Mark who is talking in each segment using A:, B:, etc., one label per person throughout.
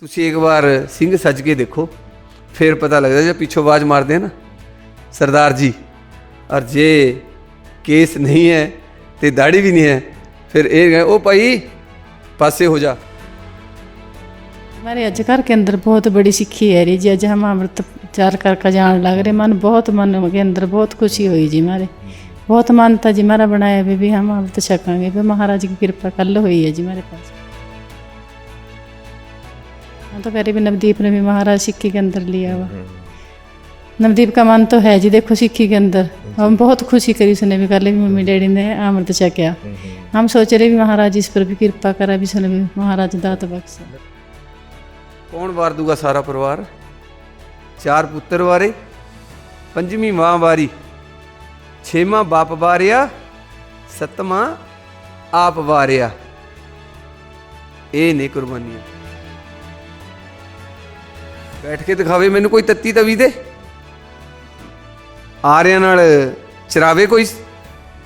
A: ਤੁਸੀਂ ਇੱਕ ਵਾਰ ਸਿੰਘ ਸੱਜ ਕੇ ਦੇਖੋ ਫਿਰ ਪਤਾ ਲੱਗਦਾ ਜੇ ਪਿੱਛੋਂ ਆਵਾਜ਼ ਮਾਰਦੇ ਆ ਨਾ ਸਰਦਾਰ ਜੀ ਔਰ ਜੇ ਕੇਸ ਨਹੀਂ ਹੈ ਤੇ ਦਾੜੀ ਵੀ ਨਹੀਂ ਹੈ ਫਿਰ ਇਹ ਕਹੇ, ਉਹ ਭਾਈ ਪਾਸੇ ਹੋ ਜਾ
B: हमारे आज घर के अंदर बहुत बड़ी सिक्खी है रही जी आज हम अमृत चार कर का जान लग रहे मन बहुत मन के अंदर बहुत खुशी हुई जी मारे बहुत मानता जी मारा बनाया भी, भी हम अमृत छकांगे भी महाराज की कृपा कल हुई है जी मेरे पास हाँ तो कह रही भी नवदीप ने भी महाराज सिक्की के अंदर लिया हुआ नवदीप का मन तो है जी देखो सिक्की के अंदर हम बहुत खुशी करी उसने भी कल भी मम्मी डैडी ने अमृत छकया हम सोच रहे भी महाराज इस पर भी कृपा करा भी उसने भी महाराज दात बख्शा
A: ਕੌਣ ਵਾਰ ਦੂਗਾ ਸਾਰਾ ਪਰਿਵਾਰ ਚਾਰ ਪੁੱਤਰ ਵਾਰੇ ਪੰਜਵੀਂ ਮਾਂ ਵਾਰੀ ਛੇਵਾਂ ਬਾਪ ਵਾਰਿਆ ਸੱਤਵਾਂ ਆਪ ਵਾਰਿਆ ਇਹ ਨੇ ਕੁਰਬਾਨੀਆਂ ਬੈਠ ਕੇ ਦਿਖਾਵੇ ਮੈਨੂੰ ਕੋਈ ਤੱਤੀ ਤਵੀ ਦੇ। ਆਰਿਆਂ ਨਾਲ ਚਰਾਵੇ ਕੋਈ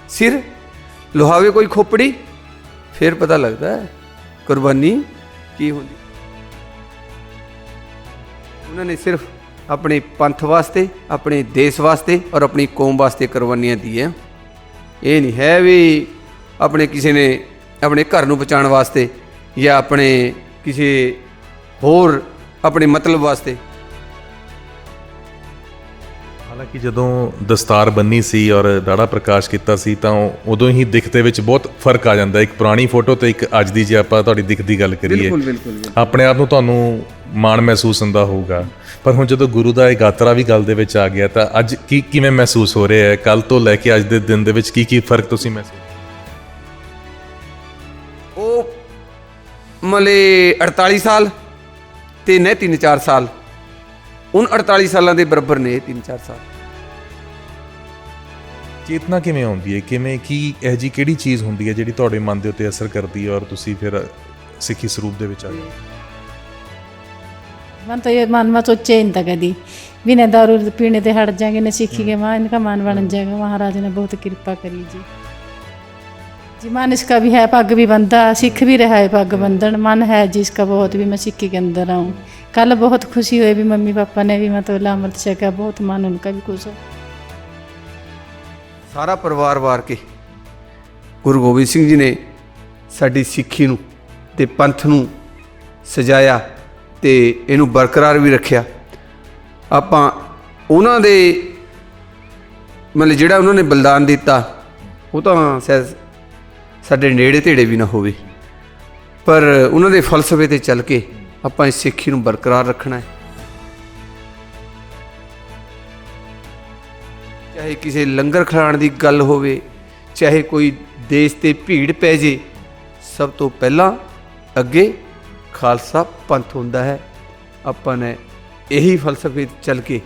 A: ਸਿਰ, ਲੋਹਾਵੇ ਕੋਈ ਖੋਪੜੀ। ਫਿਰ ਪਤਾ ਲੱਗਦਾ ਹੈ, ਕੁਰਬਾਨੀ ਕੀ ਹੁੰਦੀ। ਉਹਨਾਂ ਨੇ ਸਿਰਫ ਆਪਣੇ ਪੰਥ ਵਾਸਤੇ, ਆਪਣੇ ਦੇਸ਼ ਵਾਸਤੇ ਔਰ ਆਪਣੀ ਕੌਮ ਵਾਸਤੇ ਕੁਰਬਾਨੀਆਂ ਦਿੱਤੀਆਂ। ਇਹ ਨਹੀਂ ਹੈ ਵੀ ਆਪਣੇ ਕਿਸੇ ਨੇ ਆਪਣੇ ਘਰ ਨੂੰ ਬਚਾਉਣ ਵਾਸਤੇ ਜਾਂ ਆਪਣੇ ਕਿਸੇ ਹੋਰ ਆਪਣੇ ਮਤਲਬ ਵਾਸਤੇ।
C: ਹਾਲਾਂਕਿ ਜਦੋਂ ਦਸਤਾਰ ਬੰਨੀ ਸੀ ਔਰ ਦਾੜਾ ਪ੍ਰਕਾਸ਼ ਕੀਤਾ ਸੀ ਤਾਂ ਉਦੋਂ ਹੀ ਦਿਖ ਦੇ ਵਿੱਚ ਬਹੁਤ ਫ਼ਰਕ ਆ ਜਾਂਦਾ। ਇੱਕ ਪੁਰਾਣੀ ਫੋਟੋ ਤੇ ਇੱਕ ਅੱਜ ਦੀ ਜੇ ਆਪਾਂ ਤੁਹਾਡੀ ਦਿਖ ਦੀ ਗੱਲ ਕਰੀਏ।
A: ਬਿਲਕੁਲ ਬਿਲਕੁਲ
C: ਆਪਣੇ ਆਪ ਨੂੰ ਤੁਹਾਨੂੰ ਮਾਣ ਮਹਿਸੂਸ ਹੁੰਦਾ ਹੋਊਗਾ। ਪਰ ਹੁਣ ਜਦੋਂ ਗੁਰੂ ਦਾ ਇਹ ਗਾਤਰਾ ਵੀ ਗੱਲ ਦੇ ਵਿੱਚ ਆ ਗਿਆ ਤਾਂ ਅੱਜ ਕੀ ਕਿਵੇਂ ਮਹਿਸੂਸ ਹੋ ਰਿਹਾ ਹੈ? ਕੱਲ ਤੋਂ ਲੈ ਕੇ ਅੱਜ ਦੇ ਦਿਨ ਦੇ ਵਿੱਚ ਕੀ ਕੀ ਫ਼ਰਕ ਤੁਸੀਂ ਮਹਿਸੂਸ
A: ਉਹ ਮਲੇ 48 ਸਾਲ। ਤੇ ਨੇ 3-4 ਸਾਲ ਉਨ 48 ਸਾਲਾਂ ਦੇ ਬਰਾਬਰ ਨੇ 3-4 ਸਾਲ
C: ਚੇਤਨਾ ਕਿਵੇਂ ਆਉਂਦੀ ਹੈ ਕਿਵੇਂ ਕੀ ਇਹ ਜੀ ਕਿਹੜੀ ਚੀਜ਼ ਹੁੰਦੀ ਹੈ ਜਿਹੜੀ ਤੁਹਾਡੇ ਮਨ ਦੇ ਉੱਤੇ ਅਸਰ ਕਰਦੀ ਹੈ ਔਰ ਤੁਸੀਂ ਫਿਰ ਸਿੱਖੀ ਸਰੂਪ ਦੇ ਵਿੱਚ ਆ ਗਏ
B: मन तो ये मन में सोचे ही नहीं था कभी भी न दारू पीने से हट जाएंगे न सीखेंगे वहाँ इनका मन बन जाएगा महाराज ने बहुत कृपा करी जी ਜੀ ਮਨ ਇਸ ਕਾ ਵੀ ਹੈ, ਪੱਗ ਵੀ ਬੰਦਾ, ਸਿੱਖ ਵੀ ਰਹਾ ਹੈ ਪੱਗ ਬੰਧਨ ਮਨ ਹੈ ਜਿਸ ਕਾ ਬਹੁਤ, ਵੀ ਮੈਂ ਸਿੱਖੀ ਕੇ ਅੰਦਰ ਆਉਂ ਕੱਲ ਬਹੁਤ ਖੁਸ਼ੀ ਹੋਈ ਵੀ ਮੰਮੀ ਪਾਪਾ ਨੇ ਵੀ ਮਤਲਬ ਲਾਮਰਤ ਛਕਾ ਬਹੁਤ ਮਨ ਉਨਕਾ ਵੀ ਖੁਸ਼ ਹੋ
A: ਸਾਰਾ ਪਰਿਵਾਰ ਵਾਰ ਕੇ ਗੁਰੂ ਗੋਬਿੰਦ ਸਿੰਘ ਜੀ ਨੇ ਸਾਡੀ ਸਿੱਖੀ ਨੂੰ ਤੇ ਪੰਥ ਨੂੰ ਸਜਾਇਆ ਤੇ ਇਹਨੂੰ ਬਰਕਰਾਰ ਵੀ ਰੱਖਿਆ। ਆਪਾਂ ਉਹਨਾਂ ਦੇ ਮਤਲਬ ਜਿਹੜਾ ਉਹਨਾਂ ਨੇ ਬਲਿਦਾਨ ਦਿੱਤਾ, ਉਹ ਤਾਂ ਸੈ ਸਾਡੇ ਨੇੜੇ ਤੇੜੇ ਵੀ ਨਾ ਹੋਵੇ। ਪਰ ਉਹਨਾਂ ਦੇ ਫਲਸਫੇ ਤੇ ਚੱਲ ਕੇ ਆਪਾਂ ਇਸ ਸਿੱਖੀ ਨੂੰ ਬਰਕਰਾਰ ਰੱਖਣਾ ਹੈ। ਚਾਹੇ ਕਿਸੇ ਲੰਗਰ ਖਿਲਾਉਣ ਦੀ ਗੱਲ ਹੋਵੇ, ਚਾਹੇ ਕੋਈ ਦੇਸ਼ ਤੇ ਭੀੜ ਪੈ ਜੇ, ਸਭ ਤੋਂ ਪਹਿਲਾਂ ਅੱਗੇ ਖਾਲਸਾ ਪੰਥ ਹੁੰਦਾ ਹੈ। ਆਪਾਂ ਨੇ ਇਹੀ ਫਲਸਫੇ ਤੇ ਚੱਲ ਕੇ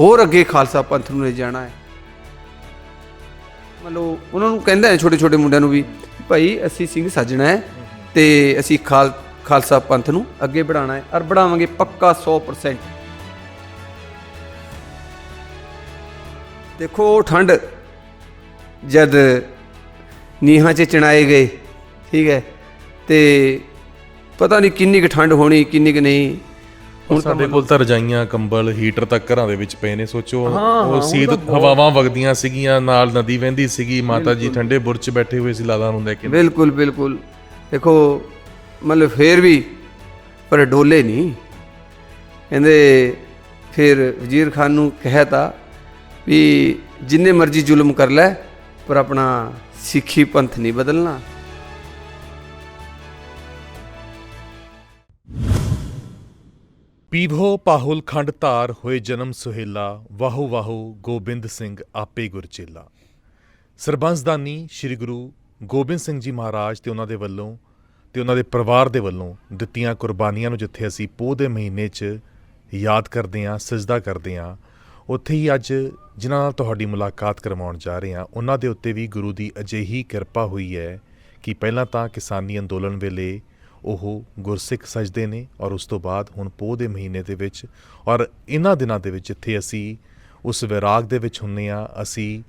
A: ਹੋਰ ਅੱਗੇ ਖਾਲਸਾ ਪੰਥ ਨੂੰ ਲੈ ਜਾਣਾ ਹੈ। ਮਤਲਬ ਉਹਨਾਂ ਨੂੰ ਕਹਿੰਦਾ ਹੈ ਛੋਟੇ ਛੋਟੇ ਮੁੰਡਿਆਂ ਨੂੰ ਵੀ ਭਾਈ, ਅਸੀਂ ਸਿੰਘ ਸੱਜਣਾ ਹੈ ਤੇ ਅਸੀਂ ਖਾਲ, ਖਾਲਸਾ ਪੰਥ ਨੂੰ ਅੱਗੇ ਵਧਾਉਣਾ ਹੈ ਔਰ ਵਧਾਵਾਂਗੇ ਪੱਕਾ 100% ਦੇਖੋ, ਉਹ ਠੰਡ ਜਦ ਨੀਹਾਂ 'ਚ ਚਣਾਏ ਗਏ, ਠੀਕ ਹੈ, ਤੇ ਪਤਾ ਨਹੀਂ ਕਿੰਨੀ ਕੁ ਠੰਡ ਹੋਣੀ, ਕਿੰਨੀ ਕੁ ਨਹੀਂ।
C: ਸਾਡੇ ਕੋਲ ਤਾਂ ਰਜਾਈਆਂ ਕੰਬਲ ਹੀਟਰ ਤੱਕ ਘਰਾਂ ਦੇ ਵਿੱਚ ਪਏ ਨੇ ਸੋਚੋ। ਉਹ ਸੀਤ ਹਵਾਵਾਂ ਵਗਦੀਆਂ ਸੀਗੀਆਂ ਨਾਲ ਨਦੀ ਵਹਿੰਦੀ ਸੀਗੀ ਮਾਤਾ ਜੀ ਠੰਡੇ ਬੁਰਜ 'ਚ ਬੈਠੇ ਹੋਏ ਸੀ ਲਾਲਾਂ ਨੂੰ ਲੈ ਕੇ।
A: ਬਿਲਕੁਲ ਬਿਲਕੁਲ। ਦੇਖੋ ਮਤਲਬ ਫੇਰ ਵੀ ਪਰ ਡੋਲੇ ਨਹੀਂ। ਕਹਿੰਦੇ ਫਿਰ ਵਜ਼ੀਰ ਖਾਨ ਨੂੰ ਕਹਿਤਾ ਵੀ ਜਿੰਨੇ ਮਰਜ਼ੀ ਜ਼ੁਲਮ ਕਰ ਲੈ ਪਰ ਆਪਣਾ ਸਿੱਖੀ ਪੰਥ ਨਹੀਂ ਬਦਲਣਾ।
C: ਪੀਭੋ ਪਾਹੁਲ ਖੰਡ ਧਾਰ ਹੋਏ ਜਨਮ ਸੁਹੇਲਾ, ਵਾਹੂ ਵਾਹੂ ਗੋਬਿੰਦ ਸਿੰਘ ਆਪੇ ਗੁਰਚੇਲਾ ਸਰਬੰਸਦਾਨੀ ਸ੍ਰੀ ਗੁਰੂ ਗੋਬਿੰਦ ਸਿੰਘ ਜੀ ਮਹਾਰਾਜ ਤੇ ਉਹਨਾਂ ਦੇ ਵੱਲੋਂ ਤੇ ਉਹਨਾਂ ਦੇ ਪਰਿਵਾਰ ਦੇ ਵੱਲੋਂ ਦਿੱਤੀਆਂ ਕੁਰਬਾਨੀਆਂ ਨੂੰ ਜਿੱਥੇ ਅਸੀਂ ਪੋਹ ਦੇ ਮਹੀਨੇ 'ਚ ਯਾਦ ਕਰਦੇ ਹਾਂ, ਸਜਦਾ ਕਰਦੇ ਹਾਂ, ਉੱਥੇ ਹੀ ਅੱਜ ਜਿਨ੍ਹਾਂ ਨਾਲ ਤੁਹਾਡੀ ਮੁਲਾਕਾਤ ਕਰਵਾਉਣ ਜਾ ਰਹੇ ਹਾਂ, ਉਹਨਾਂ ਦੇ ਉੱਤੇ ਵੀ ਗੁਰੂ ਦੀ ਅਜਿਹੀ ਕਿਰਪਾ ਹੋਈ ਹੈ ਕਿ ਪਹਿਲਾਂ ਤਾਂ ਕਿਸਾਨੀ ਅੰਦੋਲਨ ਵੇਲੇ ਉਹ ਗੁਰਸਿੱਖ ਸਜਦੇ ਨੇ ਔਰ ਉਸ ਤੋਂ ਬਾਅਦ ਹੁਣ ਪੋਹ ਦੇ ਮਹੀਨੇ ਦੇ ਵਿੱਚ ਔਰ ਇਹਨਾਂ ਦਿਨਾਂ ਦੇ ਵਿੱਚ ਜਿੱਥੇ ਅਸੀਂ ਉਸ ਵਿਰਾਗ ਦੇ ਵਿੱਚ ਹੁੰਨੇ ਆ, ਅਸੀਂ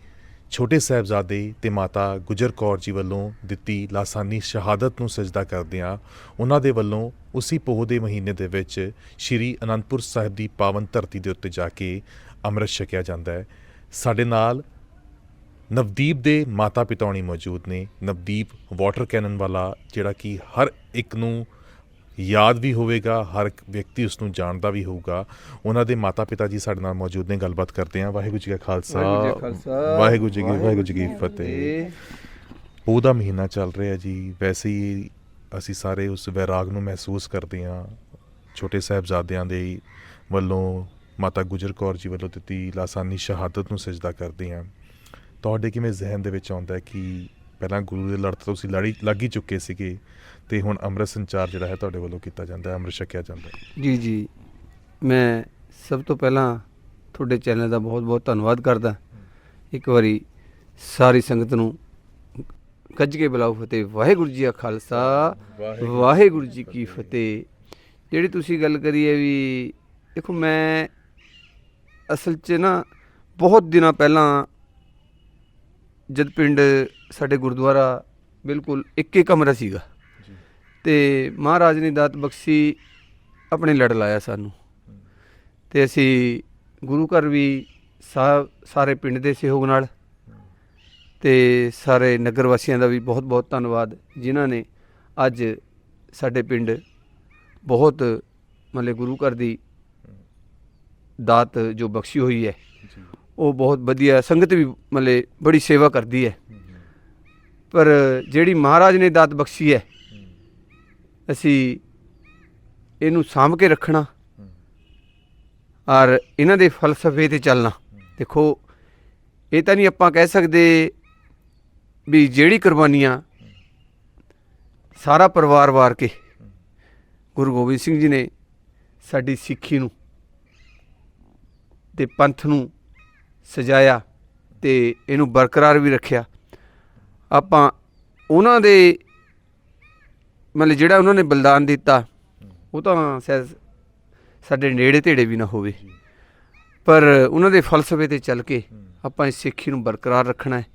C: ਛੋਟੇ ਸਾਹਿਬਜ਼ਾਦੇ ਤੇ ਮਾਤਾ ਗੁਜਰ ਕੌਰ ਜੀ ਵੱਲੋਂ ਦਿੱਤੀ ਲਾਸਾਨੀ ਸ਼ਹਾਦਤ ਨੂੰ ਸਜਦਾ ਕਰਦੇ ਕਰਦਿਆਂ ਉਹਨਾਂ ਦੇ ਵੱਲੋਂ ਉਸੇ ਪੋਹ ਦੇ ਮਹੀਨੇ ਦੇ ਵਿੱਚ ਸ੍ਰੀ ਅਨੰਦਪੁਰ ਸਾਹਿਬ ਦੀ ਪਾਵਨ ਧਰਤੀ ਦੇ ਉੱਤੇ ਜਾ ਕੇ ਅੰਮ੍ਰਿਤ ਛਕਿਆ ਜਾਂਦਾ ਹੈ। ਸਾਡੇ ਨਾਲ ਨਵਦੀਪ ਦੇ ਮਾਤਾ ਪਿਤਾ ਹੋਣੀ ਮੌਜੂਦ ਨੇ। ਨਵਦੀਪ ਵਾਟਰ ਕੈਨਨ ਵਾਲਾ ਜਿਹੜਾ ਕਿ ਹਰ ਇੱਕ ਨੂੰ ਯਾਦ ਵੀ ਹੋਵੇਗਾ ਹਰ ਇੱਕ ਵਿਅਕਤੀ ਉਸ ਨੂੰ ਜਾਣਦਾ ਵੀ ਹੋਊਗਾ। ਉਹਨਾਂ ਦੇ ਮਾਤਾ ਪਿਤਾ ਜੀ ਸਾਡੇ ਨਾਲ ਮੌਜੂਦ ਨੇ ਗੱਲਬਾਤ ਕਰਦੇ ਹਾਂ। ਵਾਹਿਗੁਰੂ ਜੀ ਕਾ ਖਾਲਸਾ।
A: ਵਾਹਿਗੁਰੂ ਜੀ ਕਾ
C: ਵਾਹਿਗੁਰੂ ਜੀ ਕੀ ਫਤਿਹ। ਪੋਹ ਦਾ ਮਹੀਨਾ ਚੱਲ ਰਿਹਾ ਜੀ। ਵੈਸੇ ਹੀ ਅਸੀਂ ਸਾਰੇ ਉਸ ਵੈਰਾਗ ਨੂੰ ਮਹਿਸੂਸ ਕਰਦੇ ਹਾਂ। ਛੋਟੇ ਸਾਹਿਬਜ਼ਾਦਿਆਂ ਦੇ ਵੱਲੋਂ ਮਾਤਾ ਗੁਜਰ ਕੌਰ ਜੀ ਵੱਲੋਂ ਦਿੱਤੀ ਲਾਸਾਨੀ ਸ਼ਹਾਦਤ ਨੂੰ ਸਜਦਾ ਕਰਦੇ ਹਾਂ। ਤੁਹਾਡੇ ਕਿਵੇਂ ਜ਼ਿਹਨ ਦੇ ਵਿੱਚ ਆਉਂਦਾ ਹੈ ਕਿ ਪਹਿਲਾਂ ਗੁਰੂ ਦੇ ਲੜ ਤੋਂ ਤੁਸੀਂ ਲੜੀ ਲੱਗ ਹੀ ਚੁੱਕੇ ਸੀਗੇ ਤੇ ਹੁਣ ਅੰਮ੍ਰਿਤ ਸੰਚਾਰ ਜਿਹੜਾ ਹੈ ਤੁਹਾਡੇ ਵੱਲੋਂ ਕੀਤਾ ਜਾਂਦਾ ਹੈ ਅੰਮ੍ਰਿਤ ਛਕਿਆ ਜਾਂਦਾ ਹੈ?
A: ਜੀ ਜੀ। ਮੈਂ ਸਭ ਤੋਂ ਪਹਿਲਾਂ ਤੁਹਾਡੇ ਚੈਨਲ ਦਾ ਬਹੁਤ-ਬਹੁਤ ਧੰਨਵਾਦ ਕਰਦਾ। ਇੱਕ ਵਾਰੀ ਸਾਰੀ ਸੰਗਤ ਨੂੰ ਗੱਜ ਕੇ ਬੁਲਾਓ ਫਤਿਹ। ਵਾਹਿਗੁਰੂ ਜੀ ਕਾ ਖਾਲਸਾ ਵਾਹਿਗੁਰੂ ਜੀ ਕੀ ਫਤਿਹ। ਜਿਹੜੀ ਤੁਸੀਂ ਗੱਲ ਕਰੀ ਹੈ ਵੀ ਦੇਖੋ ਮੈਂ ਅਸਲ 'ਚ ਨਾ ਬਹੁਤ ਦਿਨਾਂ ਪਹਿਲਾਂ ਜਦ ਪਿੰਡ ਸਾਡੇ ਗੁਰਦੁਆਰਾ ਬਿਲਕੁਲ ਇੱਕ ਹੀ ਕਮਰਾ ਸੀਗਾ। ਤੇ ਮਹਾਰਾਜ ਨੇ ਦਾਤ ਬਖਸ਼ੀ ਆਪਣੇ ਲੜ ਲਾਇਆ ਸਾਨੂੰ। ਤੇ ਅਸੀਂ ਗੁਰੂ ਘਰ ਵੀ ਸਾਰੇ ਪਿੰਡ ਦੇ ਸਹਿਯੋਗ ਨਾਲ ਤੇ ਸਾਰੇ ਨਗਰ ਵਾਸੀਆਂ ਦਾ ਵੀ ਬਹੁਤ ਬਹੁਤ ਧੰਨਵਾਦ ਜਿਨ੍ਹਾਂ ਨੇ ਅੱਜ ਸਾਡੇ ਪਿੰਡ ਬਹੁਤ ਮਤਲਬ ਗੁਰੂ ਘਰ ਦੀ ਦਾਤ ਜੋ ਬਖਸ਼ੀ ਹੋਈ ਹੈ। ਉਹ ਬਹੁਤ ਵਧੀਆ ਸੰਗਤ ਵੀ ਮਤਲਬ ਬੜੀ ਸੇਵਾ ਕਰਦੀ ਹੈ। ਪਰ ਜਿਹੜੀ ਮਹਾਰਾਜ ਨੇ ਦਾਤ ਬਖਸ਼ੀ ਹੈ, ਅਸੀਂ ਇਹਨੂੰ ਸਾਂਭ ਕੇ ਰੱਖਣਾ ਔਰ ਇਹਨਾਂ ਦੇ ਫਲਸਫੇ ਤੇ ਚੱਲਣਾ। ਦੇਖੋ, ਇਹ ਤਾਂ ਨਹੀਂ ਆਪਾਂ ਕਹਿ ਸਕਦੇ ਵੀ ਜਿਹੜੀ ਕੁਰਬਾਨੀਆਂ ਸਾਰਾ ਪਰਿਵਾਰ ਵਾਰ ਕੇ ਗੁਰੂ ਗੋਬਿੰਦ ਸਿੰਘ ਜੀ ਨੇ ਸਾਡੀ ਸਿੱਖੀ ਨੂੰ ਤੇ ਪੰਥ ਨੂੰ ਸਜਾਇਆ ਤੇ ਇਹਨੂੰ ਬਰਕਰਾਰ ਵੀ ਰੱਖਿਆ। ਆਪਾਂ ਉਹਨਾਂ ਦੇ ਮਤਲਬ ਜਿਹੜਾ ਉਹਨਾਂ ਨੇ ਬਲਿਦਾਨ ਦਿੱਤਾ, ਉਹ ਤਾਂ ਸ਼ਾਇਦ ਸਾਡੇ ਨੇੜੇ ਤੇੜੇ ਵੀ ਨਾ ਹੋਵੇ। ਪਰ ਉਹਨਾਂ ਦੇ ਫਲਸਫੇ ਤੇ ਚੱਲ ਕੇ ਆਪਾਂ ਇਸ ਸਿੱਖੀ ਨੂੰ ਬਰਕਰਾਰ ਰੱਖਣਾ ਹੈ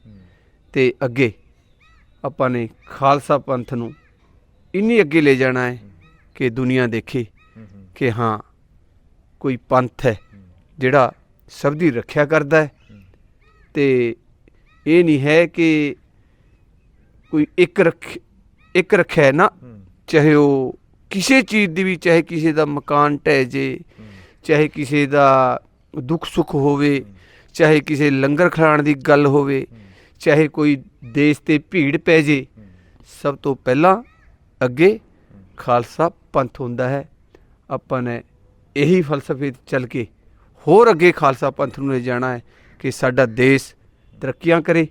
A: ਤੇ ਅੱਗੇ ਆਪਾਂ ਨੇ ਖਾਲਸਾ ਪੰਥ ਨੂੰ ਇੰਨੀ ਅੱਗੇ ਲੈ ਜਾਣਾ ਹੈ ਕਿ ਦੁਨੀਆ ਦੇਖੇ ਕਿ ਹਾਂ ਕੋਈ ਪੰਥ ਹੈ ਜਿਹੜਾ ਸਭ ਦੀ ਰੱਖਿਆ ਕਰਦਾ ਹੈ। ਤੇ ਇਹ ਨਹੀਂ ਹੈ ਕਿ ਕੋਈ ਇੱਕ ਰੱਖ, ਇੱਕ ਰੱਖਿਆ ਹੈ ਨਾ। ਚਾਹੇ ਉਹ ਕਿਸੇ ਚੀਜ਼ ਦੀ ਵੀ, ਚਾਹੇ ਕਿਸੇ ਦਾ ਮਕਾਨ ਢਹਿ ਜੇ, ਚਾਹੇ ਕਿਸੇ ਦਾ ਦੁੱਖ ਸੁੱਖ ਹੋਵੇ, ਚਾਹੇ ਕਿਸੇ ਲੰਗਰ ਖਿਲਾਉਣ ਦੀ ਗੱਲ ਹੋਵੇ, ਚਾਹੇ ਕੋਈ ਦੇਸ਼ ਤੇ ਭੀੜ ਪੈ ਜੇ, ਸਭ ਤੋਂ ਪਹਿਲਾਂ ਅੱਗੇ ਖਾਲਸਾ ਪੰਥ ਹੁੰਦਾ ਹੈ। ਆਪਾਂ ਨੇ ਇਹੀ ਫਲਸਫੇ ਤੇ ਚੱਲ ਕੇ ਹੋਰ ਅੱਗੇ ਖਾਲਸਾ ਪੰਥ ਨੂੰ ਲੈ ਜਾਣਾ ਹੈ ਕਿ ਸਾਡਾ ਦੇਸ਼ ਤਰੱਕੀਆਂ ਕਰੇ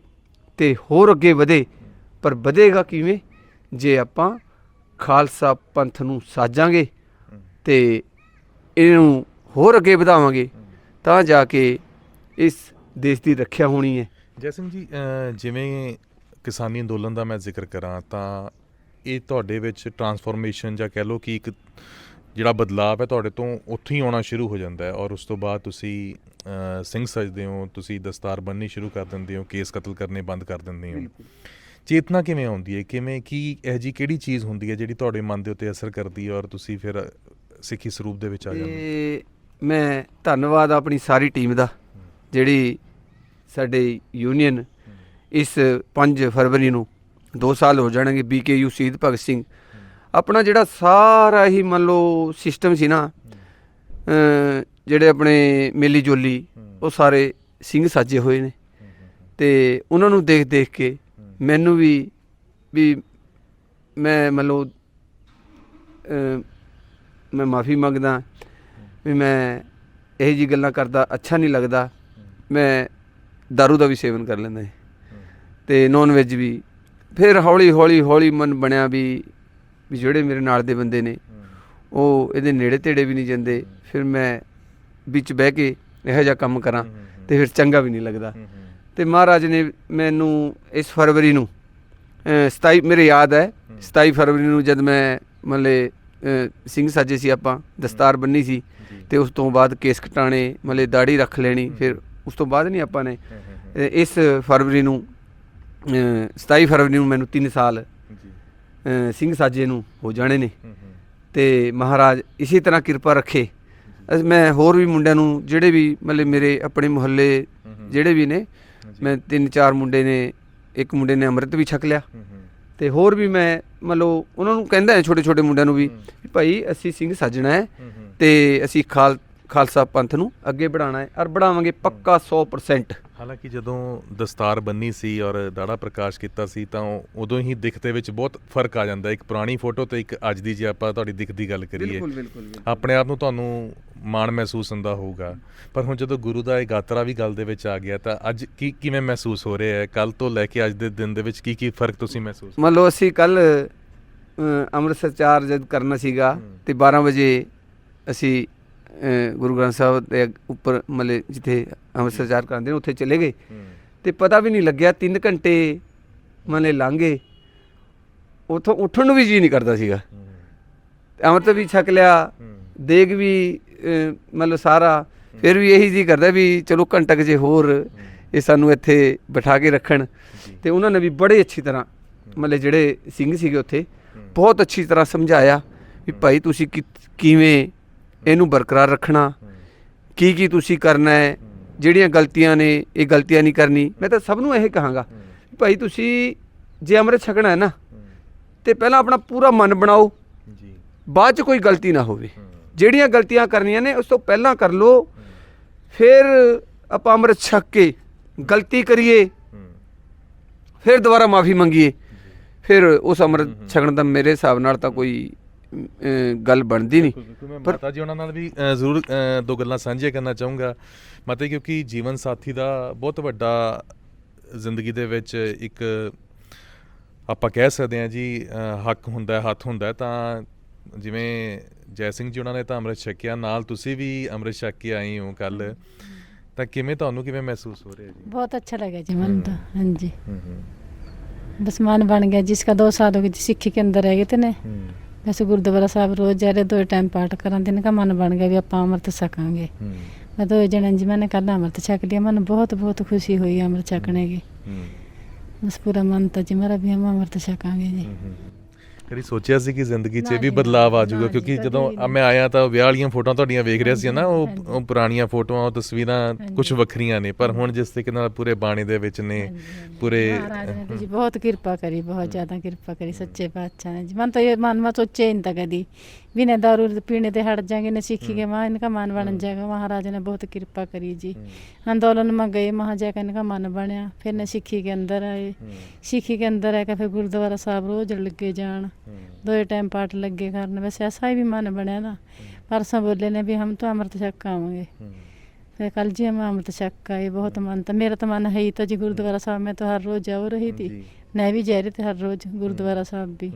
A: ਤੇ ਹੋਰ ਅੱਗੇ ਵਧੇ। ਪਰ ਵਧੇਗਾ ਕਿਵੇਂ? ਜੇ ਆਪਾਂ ਖਾਲਸਾ ਪੰਥ ਨੂੰ ਸਾਜਾਂਗੇ ਤੇ ਇਹਨੂੰ ਹੋਰ ਅੱਗੇ ਵਧਾਵਾਂਗੇ, ਤਾਂ ਜਾ ਕੇ ਇਸ ਦੇਸ਼ ਦੀ ਰੱਖਿਆ ਹੋਣੀ ਹੈ।
C: ਜੈ ਸਿੰਘ ਜੀ ਜਿਵੇਂ ਕਿਸਾਨੀ ਅੰਦੋਲਨ ਦਾ ਮੈਂ ਜ਼ਿਕਰ ਕਰਾਂ, ਤਾਂ ਇਹ ਤੁਹਾਡੇ ਵਿੱਚ ਟਰਾਂਸਫੋਰਮੇਸ਼ਨ ਜਾਂ ਕਹਿ ਲਓ ਕਿ ਇੱਕ ਜਿਹੜਾ ਬਦਲਾਅ ਹੈ ਤੁਹਾਡੇ ਤੋਂ ਉੱਥੇ ਹੀ ਆਉਣਾ ਸ਼ੁਰੂ ਹੋ ਜਾਂਦਾ ਹੈ ਔਰ ਉਸ ਤੋਂ ਬਾਅਦ ਤੁਸੀਂ ਸਿੰਘ ਸਜਦੇ ਹੋ ਤੁਸੀਂ ਦਸਤਾਰ ਬੰਨ੍ਹਣੀ ਸ਼ੁਰੂ ਕਰ ਦਿੰਦੇ ਹੋ ਕੇਸ ਕਤਲ ਕਰਨੇ ਬੰਦ ਕਰ ਦਿੰਦੇ ਹੋ। ਚੇਤਨਾ ਕਿਵੇਂ ਆਉਂਦੀ ਹੈ? ਕਿਵੇਂ ਕੀ ਇਹ ਜੀ ਕਿਹੜੀ ਚੀਜ਼ ਹੁੰਦੀ ਹੈ ਜਿਹੜੀ ਤੁਹਾਡੇ ਮਨ ਦੇ ਉੱਤੇ ਅਸਰ ਕਰਦੀ ਹੈ ਔਰ ਤੁਸੀਂ ਫਿਰ ਸਿੱਖੀ ਸਰੂਪ ਦੇ ਵਿੱਚ ਆ ਜਾਂਦੇ ਹੋ?
A: ਮੈਂ ਧੰਨਵਾਦ ਆਪਣੀ ਸਾਰੀ ਟੀਮ ਦਾ ਜਿਹੜੀ ਸਾਡੇ ਯੂਨੀਅਨ ਇਸ 5 ਫਰਵਰੀ ਨੂੰ 2 ਸਾਲ ਹੋ ਜਾਣਗੇ ਬੀਕੇਯੂ ਸ਼ਹੀਦ ਭਗਤ ਸਿੰਘ ਆਪਣਾ ਜਿਹੜਾ ਸਾਰਾ ਹੀ ਮੰਨ ਲਓ ਸਿਸਟਮ ਸੀ ਨਾ ਜਿਹੜੇ ਆਪਣੇ ਮੇਲੀ ਜੋਲੀ ਉਹ ਸਾਰੇ ਸਿੰਘ ਸਾਜੇ ਹੋਏ ਨੇ। ਤੇ ਉਹਨਾਂ ਨੂੰ ਦੇਖ ਦੇਖ ਕੇ ਮੈਨੂੰ ਵੀ ਵੀ ਮੈਂ ਮੰਨ ਲਓ ਮੈਂ ਮਾਫੀ ਮੰਗਦਾ ਵੀ ਮੈਂ ਇਹ ਜੀ ਗੱਲਾਂ ਕਰਦਾ ਅੱਛਾ ਨਹੀਂ ਲੱਗਦਾ ਮੈਂ दारू ਦਾ ਵੀ ਸੇਵਨ ਕਰ ਲੈਂਦਾ ਤੇ ਨੌਨ ਵੈਜ ਵੀ। ਫਿਰ ਹੌਲੀ ਹੌਲੀ ਹੌਲੀ ਮਨ ਬਣਿਆ ਵੀ ਵੀ ਜਿਹੜੇ ਮੇਰੇ ਨਾਲ ਦੇ ਬੰਦੇ ਨੇ ਉਹ ਇਹਦੇ ਨੇੜੇ ਤੇੜੇ ਵੀ ਨਹੀਂ ਜਾਂਦੇ। ਫਿਰ ਮੈਂ ਵਿੱਚ ਬਹਿ ਕੇ ਇਹੋ ਜਿਹਾ ਕੰਮ ਕਰਾਂ ਤੇ ਫਿਰ ਚੰਗਾ ਵੀ ਨਹੀਂ ਲੱਗਦਾ। ਤੇ ਮਹਾਰਾਜ ਨੇ ਮੈਨੂੰ ਇਸ ਫਰਵਰੀ ਨੂੰ ਅ, 27 ਮੇਰੇ ਯਾਦ ਹੈ 27 ਫਰਵਰੀ ਨੂੰ ਜਦ ਮੈਂ ਅ, ਸਿੰਘ ਸਾਜੇ ਸੀ ਆਪਾਂ ਦਸਤਾਰ ਬੰਨੀ ਸੀ ਤੇ ਉਸ ਤੋਂ ਬਾਅਦ ਕੇਸ ਕਟਾਣੇ ਮਤਲਬ ਦਾੜੀ ਰੱਖ ਲੈਣੀ ਫਿਰ ਉਸ ਤੋਂ ਬਾਅਦ ਨਹੀਂ ਆਪਾਂ ਨੇ। ਇਸ ਫਰਵਰੀ ਨੂੰ ਅ, 27 ਫਰਵਰੀ ਨੂੰ ਮੈਨੂੰ 3 ਸਾਲ ਅ, ਸਿੰਘ ਸਾਜੇ ਨੂੰ ਹੋ ਜਾਣੇ ਨੇ। ਤੇ ਮਹਾਰਾਜ ਇਸੇ ਤਰ੍ਹਾਂ ਕਿਰਪਾ ਰੱਖੇ। ਅਸ- ਮੈਂ ਹੋਰ ਵੀ ਮੁੰਡਿਆਂ ਨੂੰ ਜਿਹੜੇ ਵੀ ਮਤਲਬ ਮੇਰੇ ਆਪਣੇ ਮੁਹੱਲੇ ਜਿਹੜੇ ਵੀ ਨੇ ਮੈਂ ਤਿੰਨ ਚਾਰ ਮੁੰਡੇ ਨੇ ਇੱਕ ਮੁੰਡੇ ਨੇ ਅੰਮ੍ਰਿਤ ਵੀ ਛਕ ਲਿਆ। ਤੇ ਹੋਰ ਵੀ ਮੈਂ ਮਤਲਬ ਉਹਨਾਂ ਨੂੰ ਕਹਿੰਦਾ ਹੈ ਛੋਟੇ ਛੋਟੇ ਮੁੰਡਿਆਂ ਨੂੰ ਵੀ ਵੀ ਭਾਈ ਅਸੀਂ ਸਿੰਘ ਸਾਜਣਾ ਹੈ ਤੇ ਅਸੀਂ ਖਾਲ ਖਾਲਸਾ ਪੰਥ ਨੂੰ ਅੱਗੇ ਵਧਾਉਣਾ ਹੈ ਔਰ ਵਧਾਵਾਂਗੇ ਪੱਕਾ 100%
C: ਹਾਲਾਂਕਿ ਜਦੋਂ ਦਸਤਾਰ ਬੰਨੀ ਸੀ ਔਰ ਦਾੜਾ ਪ੍ਰਕਾਸ਼ ਕੀਤਾ ਸੀ ਤਾਂ ਉਦੋਂ ਹੀ ਦਿਖ ਦੇ ਵਿੱਚ ਬਹੁਤ ਫ਼ਰਕ ਆ ਜਾਂਦਾ ਇੱਕ ਪੁਰਾਣੀ ਫੋਟੋ ਤੇ ਇੱਕ ਅੱਜ ਦੀ ਜੇ ਆਪਾਂ ਤੁਹਾਡੀ ਦਿਖ ਦੀ ਗੱਲ ਕਰੀਏ। ਆਪਣੇ ਆਪ ਨੂੰ ਤੁਹਾਨੂੰ ਮਾਣ ਮਹਿਸੂਸ ਹੁੰਦਾ ਹੋਊਗਾ। ਪਰ ਹੁਣ ਜਦੋਂ ਗੁਰੂ ਦਾ ਇਹ ਗਾਤਰਾ ਵੀ ਗੱਲ ਦੇ ਵਿੱਚ ਆ ਗਿਆ ਤਾਂ ਅੱਜ ਕੀ ਕਿਵੇਂ ਮਹਿਸੂਸ ਹੋ ਰਿਹਾ ਹੈ? ਕੱਲ ਤੋਂ ਲੈ ਕੇ ਅੱਜ ਦੇ ਦਿਨ ਦੇ ਵਿੱਚ ਕੀ ਕੀ ਫ਼ਰਕ ਤੁਸੀਂ ਮਹਿਸੂਸ
A: ਮੰਨ ਲਓ ਅਸੀਂ ਕੱਲ ਅੰਮ੍ਰਿਤਸਰ ਚਾਰ ਜਦ ਕਰਨਾ ਸੀਗਾ ਤੇ 12 ਵਜੇ ਅਸੀਂ ਗੁਰੂ ਗ੍ਰੰਥ ਸਾਹਿਬ ਦੇ ਉੱਪਰ ਮਤਲਬ ਜਿੱਥੇ ਅੰਮ੍ਰਿਤਸਰ ਚਾਰ ਕਰਦੇ ਨੇ ਉੱਥੇ ਚਲੇ ਗਏ। ਤੇ ਪਤਾ ਵੀ ਨਹੀਂ ਲੱਗਿਆ 3 ਘੰਟੇ ਮਨੇ ਲੰਘੇ। ਉਥੋਂ ਉੱਠਣ ਨੂੰ ਵੀ ਜੀ ਨਹੀਂ ਕਰਦਾ ਸੀਗਾ। ਅੰਮ੍ਰਿਤ ਵੀ ਛਕ ਲਿਆ ਦੇਗ ਵੀ ਮਤਲਬ ਸਾਰਾ। ਫਿਰ ਵੀ ਇਹੀ ਜੀ ਕਰਦਾ ਵੀ ਚਲੋ ਘੰਟਾ ਕੁ ਜੇ ਹੋਰ ਇਹ ਸਾਨੂੰ ਇੱਥੇ ਬਿਠਾ ਕੇ ਰੱਖਣ। ਤੇ ਉਹਨਾਂ ਨੇ ਵੀ ਬੜੇ ਅੱਛੀ ਤਰ੍ਹਾਂ ਮਤਲਬ ਜਿਹੜੇ ਸਿੰਘ ਸੀਗੇ ਉੱਥੇ ਬਹੁਤ ਅੱਛੀ ਤਰ੍ਹਾਂ ਸਮਝਾਇਆ ਵੀ ਭਾਈ ਤੁਸੀਂ ਕਿ- ਕਿਵੇਂ ਇਹਨੂੰ ਬਰਕਰਾਰ ਰੱਖਣਾ। ਕੀ ਕੀ ਤੁਸੀਂ ਕਰਨਾ ਹੈ? ਜਿਹੜੀਆਂ ਗਲਤੀਆਂ ਨੇ ਇਹ ਗਲਤੀਆਂ ਨਹੀਂ ਕਰਨੀ। ਮੈਂ ਤਾਂ ਸਭ ਨੂੰ ਇਹ ਕਹਾਂਗਾ ਭਾਈ ਤੁਸੀਂ ਜੇ ਅੰਮ੍ਰਿਤ ਛਕਣਾ ਹੈ ਨਾ ਤੇ ਪਹਿਲਾਂ ਆਪਣਾ ਪੂਰਾ ਮਨ ਬਣਾਓ।
C: ਜੀ।
A: ਬਾਅਦ ਚ ਕੋਈ ਗਲਤੀ ਨਾ ਹੋਵੇ। ਜਿਹੜੀਆਂ ਗਲਤੀਆਂ ਕਰਨੀਆਂ ਨੇ ਉਸ ਤੋਂ ਪਹਿਲਾਂ ਕਰ ਲਓ। ਫਿਰ ਆਪਾਂ ਅੰਮ੍ਰਿਤ ਛਕ ਕੇ ਗਲਤੀ ਕਰੀਏ। ਫਿਰ ਦੁਬਾਰਾ ਮਾਫੀ ਮੰਗੀਏ। ਫਿਰ ਉਸ ਅੰਮ੍ਰਿਤ ਛਕਣ ਦਾ ਮੇਰੇ ਹਿਸਾਬ ਨਾਲ ਤਾਂ ਕੋਈ ਗੱਲ ਬਣਦੀ ਨਹੀਂ।
C: ਮੈਂ ਮਾਤਾ ਜੀ ਉਹਨਾਂ ਨਾਲ ਵੀ ਜ਼ਰੂਰ ਦੋ ਗੱਲਾਂ ਸਾਂਝੀਆਂ ਕਰਨਾ ਚਾਹੂੰਗਾ। ਮਤੇ ਕਿਉਂਕਿ ਜੀਵਨ ਸਾਥੀ ਦਾ ਬਹੁਤ ਵੱਡਾ ਜ਼ਿੰਦਗੀ ਦੇ ਵਿੱਚ ਇੱਕ ਆਪਾਂ ਕਹਿ ਸਕਦੇ ਆ ਜੀ ਹੱਕ ਹੁੰਦਾ ਹੱਥ ਹੁੰਦਾ ਤਾਂ ਜਿਵੇਂ ਜੈ ਸਿੰਘ ਜੀ ਉਹਨਾਂ ਨੇ ਤਾਂ ਅੰਮ੍ਰਿਤ ਛਕਿਆ ਨਾਲ ਤੁਸੀਂ ਵੀ ਅੰਮ੍ਰਿਤ ਛਕ ਕੇ ਆਏ ਹੋ ਕੱਲ ਤਾਂ ਕਿਵੇਂ ਤੁਹਾਨੂੰ ਕਿਵੇਂ ਮਹਿਸੂਸ ਹੋ ਰਿਹਾ ਜੀ?
B: ਬਹੁਤ ਅੱਛਾ ਲੱਗਿਆ ਜੀ ਮਨ ਤਾਂ। ਹਾਂਜੀ।
C: ਹੂੰ ਹੂੰ
B: ਬਣ ਗਿਆ ਜਿਸ ਦਾ 2 ਸਾਲ ਹੋ ਗਏ ਸਿੱਖੀ ਕੇ ਅੰਦਰ
C: ਰਹਿ
B: ਗਏ ਤੇ ਨੇ। ਅਸੀਂ ਗੁਰਦੁਆਰਾ ਸਾਹਿਬ ਰੋਜ਼ ਜਾ ਰਹੇ ਦੋ ਟਾਈਮ ਪਾਠ ਕਰਾਂ ਦਿਨ ਦਾ ਮਨ ਬਣ ਗਿਆ ਵੀ
C: ਆਪਾਂ
B: ਅੰਮ੍ਰਿਤ ਛਕਾਂਗੇ। ਮੈਂ ਦੋ ਜਣਾਂ ਜੀ ਮੈਂ ਕੱਲ ਅੰਮ੍ਰਿਤ ਛਕ ਲਿਆ ਮਨ ਬਹੁਤ ਬਹੁਤ ਖੁਸ਼ੀ ਹੋਈ ਅੰਮ੍ਰਿਤ
C: ਛਕਣੇ
B: ਦੀ। ਬਸ ਪੂਰਾ ਮਨ ਤਾਂ ਜੀ ਮੇਰਾ ਵੀ ਅੰਮ੍ਰਿਤ ਛਕਾਂਗੇ ਜੀ।
C: ਕਦੀ ਸੋਚਿਆ ਸੀ ਕਿ ਜ਼ਿੰਦਗੀ 'ਚ ਵੀ ਬਦਲਾਅ ਆ ਜਾਊਗਾ? ਕਿਉਂਕਿ ਜਦੋਂ ਮੈਂ ਆਇਆ ਤਾਂ ਵਿਆਹ ਵਾਲੀਆਂ ਫੋਟੋਆਂ ਤੁਹਾਡੀਆਂ ਵੇਖ ਰਿਹਾ ਸੀ ਨਾ ਉਹ ਪੁਰਾਣੀਆਂ ਫੋਟੋਆਂ ਉਹ ਤਸਵੀਰਾਂ ਕੁਝ ਵੱਖਰੀਆਂ ਨੇ ਪਰ ਹੁਣ ਜਿਸ ਤਰੀਕੇ ਨਾਲ ਪੂਰੇ ਬਾਣੀ ਦੇ ਵਿੱਚ ਨੇ ਪੂਰੇ
B: ਜੀ ਬਹੁਤ ਕਿਰਪਾ ਕਰੀ ਬਹੁਤ ਜ਼ਿਆਦਾ ਕਿਰਪਾ ਕਰੀ ਸੱਚੇ ਪਾਤਸ਼ਾਹ ਨੇ ਜੀ। ਮਨ ਤਾਂ ਇਹ ਮਨ ਮਾ ਸੋਚੇ ਇੰਤਾ ਕਦੀ। ही नहीं था कदी बिना दारू पीने ते हट जाएंगे न सीखेंगे वहाँ इनका मन बन जाएगा महाराज ने बहुत कृपा करी जी आंदोलन में गए वहाँ जाकर इनका मन बनया फिर न सिक्खी के अंदर आए सिक्खी के अंदर आकर फिर गुरुद्वारा साहब रोज लगे जान दो टाइम पाठ लगे करने वैसे ऐसा ही भी मन बनया ना परसों बोले ने भी हम तो अमृत छक आवेंगे फिर कल जी हम अमृत छक का ये बहुत मन था मेरा तो मन है ही था जी गुरुद्वारा साहब में तो हर रोज जाओ रही थी
C: जी।
B: मैं भी जा रही थी हर रोज गुरुद्वारा साहब भी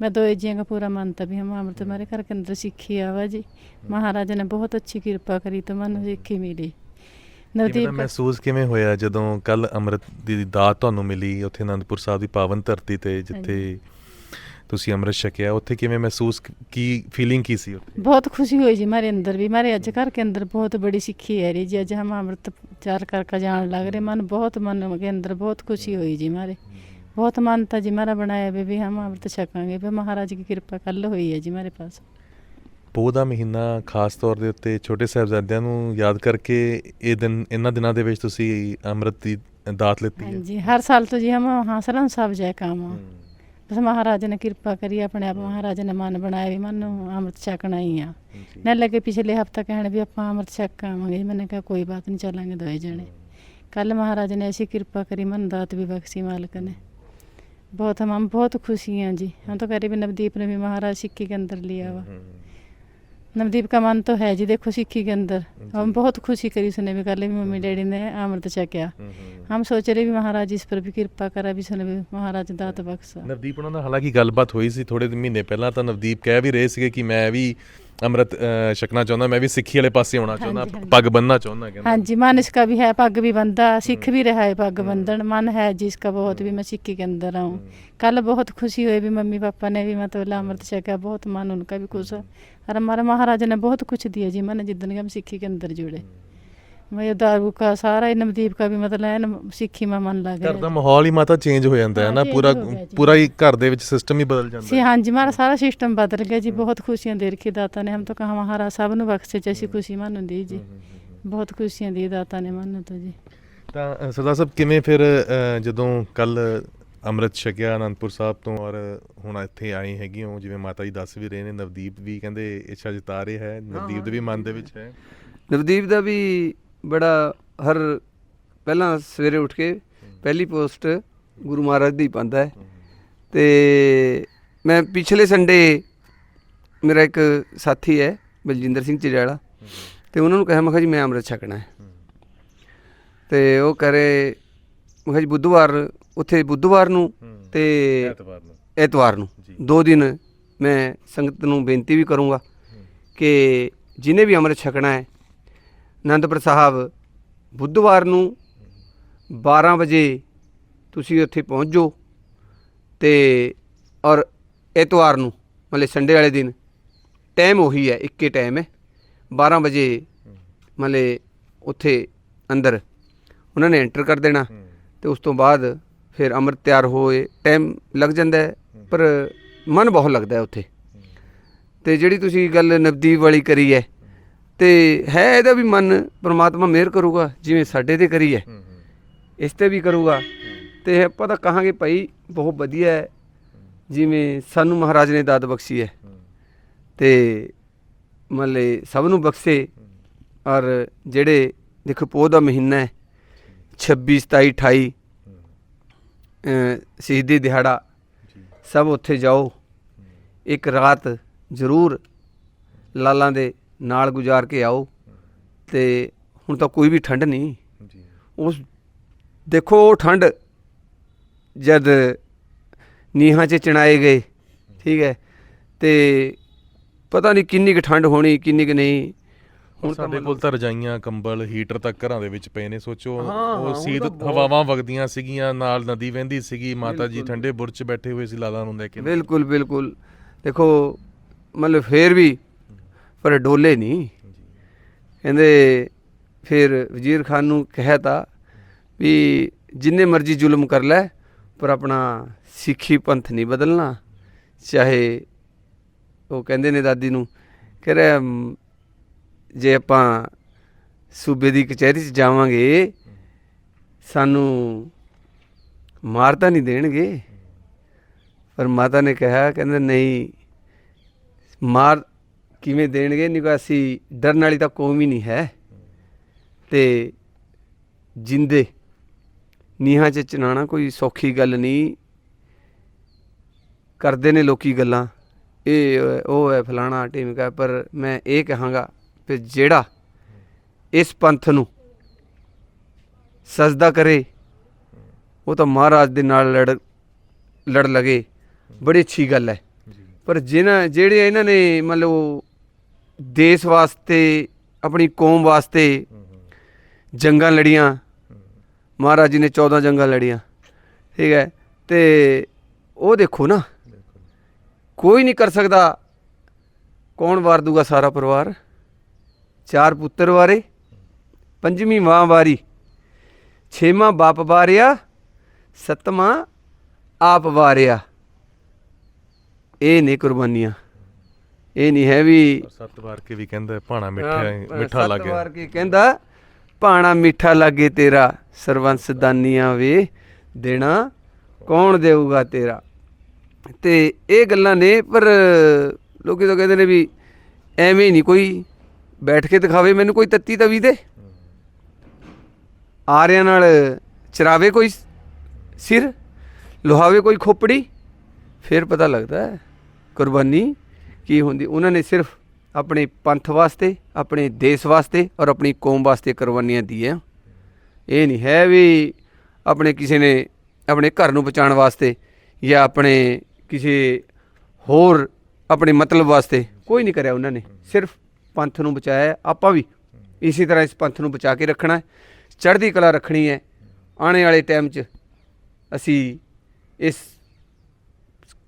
B: मैं दो जियों का पूरा मन था भी हम अमृत हमारे घर के अंदर सीखी आवा जी महाराजा ने बहुत अच्छी कृपा करी तो मन सीखी मिली
C: ਕਿਵੇਂ
B: नवदीप
C: ਦਾ ਮਹਿਸੂਸ ਕਿਵੇਂ ਹੋਇਆ ਜਦੋਂ ਕੱਲ ਅੰਮ੍ਰਿਤ ਦੀ ਦਾਤ ਤੁਹਾਨੂੰ ਮਿਲੀ ਉੱਥੇ ਅਨੰਦਪੁਰ ਸਾਹਿਬ ਦੀ ਪਾਵਨ ਧਰਤੀ ਤੇ ਜਿੱਥੇ ਤੁਸੀਂ ਅੰਮ੍ਰਿਤ ਛਕਿਆ ਉੱਥੇ ਕਿਵੇਂ ਮਹਿਸੂਸ ਕ- ਕੀ ਫੀਲਿੰਗ ਕੀ ਸੀ ਉੱਥੇ
B: बहुत खुशी हुई जी हमारे अंदर भी हमारे अज घर के अंदर बहुत बड़ी सीखी है रही जी अज हम अमृत चार कर का जान लग रहे मन बहुत मन के अंदर बहुत खुशी हुई जी हमारे बहुत मन था जी हमारा बनाया भी, भी हम अमृत छकांगे भी महाराज की कृपा कल हुई है जी हमारे पास
C: ਪੋਹ ਦਾ ਮਹੀਨਾ ਖਾਸ ਤੌਰ ਦੇ ਉੱਤੇ ਛੋਟੇ ਸਾਹਿਬਜ਼ਾਦਿਆਂ ਨੂੰ ਯਾਦ ਕਰਕੇ ਇਹ ਦਿਨ ਇਹਨਾਂ ਦਿਨਾਂ ਦੇ ਵਿੱਚ ਤੁਸੀਂ ਅੰਮ੍ਰਿਤ ਦੀ ਦਾਤ ਲਿੱਤੀ
B: हाँ
C: ਹੈ
B: जी हर साल तो जी हम वहाँ सरम साहब जाए काम हाँ। बस महाराज ने कृपा करी अपने आप महाराज ने मन बनाया भी मन अमृत छकना ही आ न लगे पिछले हफ्ता कहने भी आप अमृत छक के आवांगे मैंने कहा कोई बात नहीं चलेंगे दो जने कल महाराज ने ऐसी कृपा करी मन दात भी बख्शी मालिक ने बहुत हम हम बहुत खुशी हैं जी हम तो कह रहे भी नवदीप ने भी महाराज सिक्की के अंदर लिया हुआ नवदीप का मन तो है जी देखो सिक्की के अंदर हम बहुत खुशी करी उसने भी कल भी मम्मी डैडी ने अमृत छकिया हम सोच रहे भी महाराज इस पर भी कृपा करा भी सुने भी महाराज दात बख्शा
C: ਨਵਦੀਪ ਉਹਨਾਂ ਨਾਲ ਹਾਲਾਂਕਿ ਗੱਲਬਾਤ ਹੋਈ ਸੀ ਥੋੜੇ ਮਹੀਨੇ ਪਹਿਲਾਂ ਤਾਂ ਨਵਦੀਪ ਕਹਿ ਵੀ ਰਹੇ ਸੀਗੇ ਕਿ ਮੈਂ ਵੀ ਅੰਮ੍ਰਿਤ ਅ, ਛਕਣਾ ਚਾਹੁੰਦਾ ਮੈਂ ਵੀ ਸਿੱਖੀ ਵਾਲੇ ਪਾਸੇ ਆਉਣਾ ਚਾਹੁੰਦਾ
B: ਹਾਂਜੀ, ਹਾਂਜੀ।
C: ਪੱਗ ਬੰਨਣਾ ਚਾਹੁੰਦਾ ਕਹਿੰਦਾ
B: हाँ जी मन इसका भी है पग भी बंधा सिख भी रहा है पग बंधन मन है जिसका बहुत भी मैं सिक्की के अंदर आऊँ कल बहुत खुशी हुई भी मम्मी पापा ने भी मतलब अमृत छका बहुत मन उनका भी खुश है और हमारे महाराज ने बहुत कुछ दिया जी मैंने जितने हम सिक्खी के अंदर जुड़े ਮੈਂ ਦਾਰੂ ਕਾ ਸਾਰਾ ਇਹ ਨਵਦੀਪ ਕਾ ਵੀ ਮਤਲਬ ਐਨ ਸਿੱਖੀ ਮਾ ਮਨ ਲੱਗ ਰਿਹਾ
C: ਘਰ ਦਾ ਮਾਹੌਲ ਹੀ ਮਾਤਾ ਚੇਂਜ ਹੋ ਜਾਂਦਾ ਹੈ ਨਾ ਪੂਰਾ ਪੂਰਾ ਹੀ ਘਰ ਦੇ ਵਿੱਚ ਸਿਸਟਮ ਹੀ ਬਦਲ ਜਾਂਦਾ
B: ਸੀ ਹਾਂਜੀ ਮਾਰਾ ਸਾਰਾ ਸਿਸਟਮ ਬਦਲ ਗਿਆ ਜੀ ਬਹੁਤ ਖੁਸ਼ੀਆਂ ਦੇ ਰਖੀ ਦਾਤਾ ਨੇ ਹਮ ਤਾਂ ਕਹਾ ਮਹਾਰਾ ਸਭ ਨੂੰ ਬਖਸ਼ੇ ਜੈਸੀ ਖੁਸ਼ੀ ਮੰਨਦੀ ਜੀ। ਬਹੁਤ ਖੁਸ਼ੀਆਂ ਦੀ ਦਾਤਾ ਨੇ ਮੰਨੋ ਤੋ ਜੀ।
C: ਤਾਂ ਸਰਦਾਰ ਸਾਹਿਬ ਕਿਵੇਂ ਫਿਰ ਜਦੋਂ ਕੱਲ ਅੰਮ੍ਰਿਤ ਛਕਿਆ ਆਨੰਦਪੁਰ ਸਾਹਿਬ ਤੋਂ ਔਰ ਹੁਣ ਇੱਥੇ ਆਈ ਹੈਗੀ ਹੋ ਜਿਵੇਂ ਮਾਤਾ ਜੀ ਦੱਸ ਵੀ ਰਹੇ ਨੇ ਨਵਦੀਪ ਵੀ ਕਹਿੰਦੇ ਇੱਛਾ ਜਤਾ ਰਿਹਾ ਹੈ ਨਵਦੀਪ ਦੇ ਵੀ ਮਨ ਦੇ ਵਿੱਚ ਹੈ।
A: ਨਵਦੀਪ ਦਾ ਵੀ ਬੜਾ ਹਰ ਪਹਿਲਾਂ ਸਵੇਰੇ ਉੱਠ ਕੇ ਪਹਿਲੀ ਪੋਸਟ ਗੁਰੂ ਮਹਾਰਾਜ ਦੀ ਪਾਉਂਦਾ ਹੈ। ਤੇ ਮੈਂ ਪਿਛਲੇ ਸੰਡੇ ਮੇਰਾ ਇੱਕ ਸਾਥੀ ਹੈ ਬਲਜਿੰਦਰ ਸਿੰਘ ਚਿੜਿਆਲਾ। ਤੇ ਉਹਨਾਂ ਨੂੰ ਕਿਹਾ ਮੈਂ ਕਿਹਾ ਜੀ ਮੈਂ ਅੰਮ੍ਰਿਤ ਛਕਣਾ ਹੈ। ਤੇ ਉਹ ਕਰੇ ਮੈਂ ਕਿਹਾ ਜੀ ਬੁੱਧਵਾਰ ਉੱਥੇ ਬੁੱਧਵਾਰ ਨੂੰ ਤੇ
C: ਐਤਵਾਰ ਨੂੰ।
A: ਐਤਵਾਰ ਨੂੰ।
C: ਜੀ।
A: ਦੋ ਦਿਨ ਮੈਂ ਸੰਗਤ ਨੂੰ ਬੇਨਤੀ ਵੀ ਕਰੂੰਗਾ ਕਿ ਜਿਨੇ ਵੀ ਅੰਮ੍ਰਿਤ ਛਕਣਾ ਹੈ ਅਨੰਦਪੁਰ ਸਾਹਿਬ ਬੁੱਧਵਾਰ ਨੂੰ 12 ਵਜੇ ਤੁਸੀਂ ਉੱਥੇ ਪਹੁੰਚ ਜਾਓ ਤੇ ਔਰ ਐਤਵਾਰ ਨੂੰ ਮਤਲਬ ਸੰਡੇ ਵਾਲੇ ਦਿਨ ਟਾਈਮ ਉਹੀ ਹੈ ਇੱਕੇ ਟਾਈਮ ਹੈ 12 ਵਜੇ ਮਤਲਬ ਉੱਥੇ ਅੰਦਰ ਉਹਨਾਂ ਨੇ ਐਂਟਰ ਕਰ ਦੇਣਾ ਤੇ ਉਸ ਤੋਂ ਬਾਅਦ ਫਿਰ ਅੰਮ੍ਰਿਤ ਤਿਆਰ ਹੋਏ ਟਾਈਮ ਲੱਗ ਜਾਂਦਾ ਪਰ ਮਨ ਬਹੁਤ ਲੱਗਦਾ ਹੈ ਉੱਥੇ। ਤੇ ਜਿਹੜੀ ਤੁਸੀਂ ਗੱਲ ਨਵਦੀਪ ਵਾਲੀ ਕਰੀ ਹੈ ਤੇ ਹੈ ਇਹਦਾ ਵੀ ਮਨ ਪ੍ਰਮਾਤਮਾ ਮਿਹਰ ਕਰੂਗਾ ਜਿਵੇਂ ਸਾਡੇ ਤੇ ਕਰੀ ਹੈ। ਇਸ ਤੇ ਵੀ ਕਰੂਗਾ। ਤੇ ਆਪਾਂ ਤਾਂ ਕਹਾਂਗੇ ਭਾਈ ਬਹੁਤ ਵਧੀਆ ਹੈ। ਜਿਵੇਂ ਸਾਨੂੰ ਮਹਾਰਾਜ ਨੇ ਦਾਤ ਬਖਸ਼ੀ ਹੈ। ਤੇ ਮਤਲਬ ਸਭ ਨੂੰ ਬਖਸ਼ੇ। ਔਰ ਜਿਹੜੇ ਦੇਖੋ ਪੋਹ ਦਾ ਮਹੀਨਾ ਹੈ 26 27 28 ਅ, ਸ਼ਹੀਦੀ ਦਿਹਾੜਾ ਸਭ ਉੱਥੇ ਜਾਓ। ਇੱਕ ਰਾਤ ਜ਼ਰੂਰ ਲਾਲਾਂ ਦੇ ਨਾਲ ਗੁਜ਼ਾਰ ਕੇ ਆਓ ਤੇ ਹੁਣ ਤਾਂ ਕੋਈ ਵੀ ਠੰਡ ਨਹੀਂ।
C: ਜੀ।
A: ਉਸ ਦੇਖੋ ਉਹ ਠੰਡ ਜਦ ਨੀਹਾਂ 'ਚ ਚਣਾਏ ਗਏ ਠੀਕ ਹੈ ਤੇ ਪਤਾ ਨਹੀਂ ਕਿੰਨੀ ਕੁ ਠੰਡ ਹੋਣੀ ਕਿੰਨੀ ਕੁ ਨਹੀਂ।
C: ਹੁਣ ਸਾਡੇ ਕੋਲ ਤਾਂ ਰਜਾਈਆਂ ਕੰਬਲ ਹੀਟਰ ਤੱਕ ਘਰਾਂ ਦੇ ਵਿੱਚ ਪਏ ਨੇ ਸੋਚੋ। ਉਹ ਸੀਤ ਹਵਾਵਾਂ ਵਗਦੀਆਂ ਸੀਗੀਆਂ ਨਾਲ ਨਦੀ ਵਹਿੰਦੀ ਸੀਗੀ ਮਾਤਾ ਜੀ ਠੰਡੇ ਬੁਰਜ 'ਚ ਬੈਠੇ ਹੋਏ ਸੀ ਲਾਲਾਂ ਨੂੰ ਲੈ ਕੇ।
A: ਬਿਲਕੁਲ ਬਿਲਕੁਲ। ਦੇਖੋ ਮਤਲਬ ਫੇਰ ਵੀ ਪਰ ਡੋਲੇ ਨਹੀਂ। ਕਹਿੰਦੇ ਫਿਰ ਵਜ਼ੀਰ ਖਾਨ ਨੂੰ ਕਿਹਾ ਤਾ ਵੀ ਜਿੰਨੇ ਮਰਜ਼ੀ ਜ਼ੁਲਮ ਕਰ ਲੈ, ਪਰ ਆਪਣਾ ਸਿੱਖੀ ਪੰਥ ਨਹੀਂ ਬਦਲਣਾ। ਚਾਹੇ ਉਹ ਕਹਿੰਦੇ ਨੇ ਦਾਦੀ ਨੂੰ, ਕਹ ਰਿਹਾ ਜੇ ਆਪਾਂ ਸੂਬੇ ਦੀ ਕਚਹਿਰੀ 'ਚ ਜਾਵਾਂਗੇ, ਸਾਨੂੰ ਮਾਰ ਤਾਂ ਨਹੀਂ ਦੇਣਗੇ। ਪਰ ਮਾਤਾ ਨੇ ਕਿਹਾ, ਕਹਿੰਦੇ, ਨਹੀਂ, ਮਾਰ ਕਿਵੇਂ ਦੇਣਗੇ? ਨਿਵਾਸੀ ਡਰਨ ਵਾਲੀ ਤਾਂ ਕੌਮ ਹੀ ਨਹੀਂ ਹੈ। ਤੇ ਜਿੰਦੇ ਨੀਹਾਂ 'ਚ ਚਨਾਣਾ ਕੋਈ ਸੌਖੀ ਗੱਲ ਨਹੀਂ। ਕਰਦੇ ਨੇ ਲੋਕੀ ਗੱਲਾਂ। ਇਹ ਉਹ ਹੈ ਫਲਾਣਾ ਢੀਮਕਾ ਹੈ, ਪਰ ਮੈਂ ਇਹ ਕਹਾਂਗਾ ਕਿ ਜਿਹੜਾ ਇਸ ਪੰਥ ਨੂੰ ਸਜਦਾ ਕਰੇ ਉਹ ਤਾਂ ਮਹਾਰਾਜ ਦੇ ਨਾਲ ਲੜ ਲੜ ਲਗੇ। ਬੜੀ ਅੱਛੀ ਗੱਲ ਹੈ। ਪਰ ਜਿਨ੍ਹਾਂ ਜਿਹੜੇ ਇਹਨਾਂ ਨੇ ਮੰਨ ਲਓ ਦੇਸ਼ ਵਾਸਤੇ, ਆਪਣੀ ਕੌਮ ਵਾਸਤੇ ਜੰਗਾਂ ਲੜੀਆਂ। ਮਹਾਰਾਜ ਜੀ ਨੇ 14 ਜੰਗਾਂ ਲੜੀਆਂ। ਠੀਕ ਹੈ? ਤੇ ਉਹ ਦੇਖੋ ਨਾ, ਕੋਈ ਨਹੀਂ ਕਰ ਸਕਦਾ। ਕੌਣ ਵਾਰ ਦੂਗਾ ਸਾਰਾ ਪਰਿਵਾਰ? ਚਾਰ ਪੁੱਤਰ ਵਾਰੇ, ਪੰਜਵੀਂ ਮਾਂ ਵਾਰੀ, ਛੇਵਾਂ ਬਾਪ ਵਾਰਿਆ, ਸੱਤਵਾਂ ਆਪ ਵਾਰਿਆ। ਇਹ ਨੇ ਕੁਰਬਾਨੀਆਂ। ਇਹ ਨਹੀਂ ਹੈ ਵੀ
C: ਸੱਤ ਵਾਰ ਕੇ ਵੀ ਕਹਿੰਦਾ ਭਾਣਾ ਮਿੱਠਾ ਮਿੱਠਾ
A: ਸੱਤ
C: ਲੱਗਿਆ।
A: ਵਾਰ ਕੇ ਕਹਿੰਦਾ ਭਾਣਾ ਮਿੱਠਾ ਲੱਗੇ ਤੇਰਾ ਸਰਵੰਸ ਦਾਨੀਆਂ ਵੇ ਦੇਣਾ ਕੌਣ ਦੇਊਗਾ ਤੇਰਾ? ਤੇ ਇਹ ਗੱਲਾਂ ਨੇ ਪਰ ਲੋਕੀ ਤਾਂ ਕਹਿੰਦੇ ਨੇ ਵੀ ਐਵੇਂ ਨਹੀਂ ਕੋਈ ਬੈਠ ਕੇ ਦਿਖਾਵੇ ਮੈਨੂੰ ਕੋਈ ਤੱਤੀ ਤਵੀ ਦੇ। ਆਰਿਆਂ ਨਾਲ ਚਰਾਵੇ ਕੋਈ ਸਿਰ ਲੁਹਾਵੇ ਕੋਈ ਖੋਪੜੀ ਫਿਰ ਪਤਾ ਲੱਗਦਾ ਹੈ ਕੁਰਬਾਨੀ ਕੀ ਹੁੰਦੀ, ਉਹਨਾਂ ਨੇ ਸਿਰਫ ਆਪਣੇ ਪੰਥ ਵਾਸਤੇ, ਆਪਣੇ ਦੇਸ਼ ਵਾਸਤੇ ਔਰ ਆਪਣੀ ਕੌਮ ਵਾਸਤੇ ਕੁਰਬਾਨੀਆਂ ਦਿੱਤੀਆਂ। ਇਹ ਨਹੀਂ ਹੈ ਵੀ ਆਪਣੇ ਕਿਸੇ ਨੇ ਆਪਣੇ ਘਰ ਨੂੰ ਬਚਾਉਣ ਵਾਸਤੇ ਜਾਂ ਆਪਣੇ ਕਿਸੇ ਹੋਰ ਆਪਣੇ ਮਤਲਬ ਵਾਸਤੇ ਕੋਈ ਨਹੀਂ ਕਰਿਆ ਉਹਨਾਂ ਨੇ। ਸਿਰਫ ਪੰਥ ਨੂੰ ਬਚਾਇਆ ਆਪਾਂ ਵੀ ਇਸੇ ਤਰ੍ਹਾਂ ਇਸ ਪੰਥ ਨੂੰ ਬਚਾ ਕੇ ਰੱਖਣਾ ਹੈ। ਚੜ੍ਹਦੀ ਕਲਾ ਰੱਖਣੀ ਹੈ। ਆਉਣੇ ਵਾਲੇ ਟਾਈਮ 'ਚ ਅਸੀਂ ਇਸ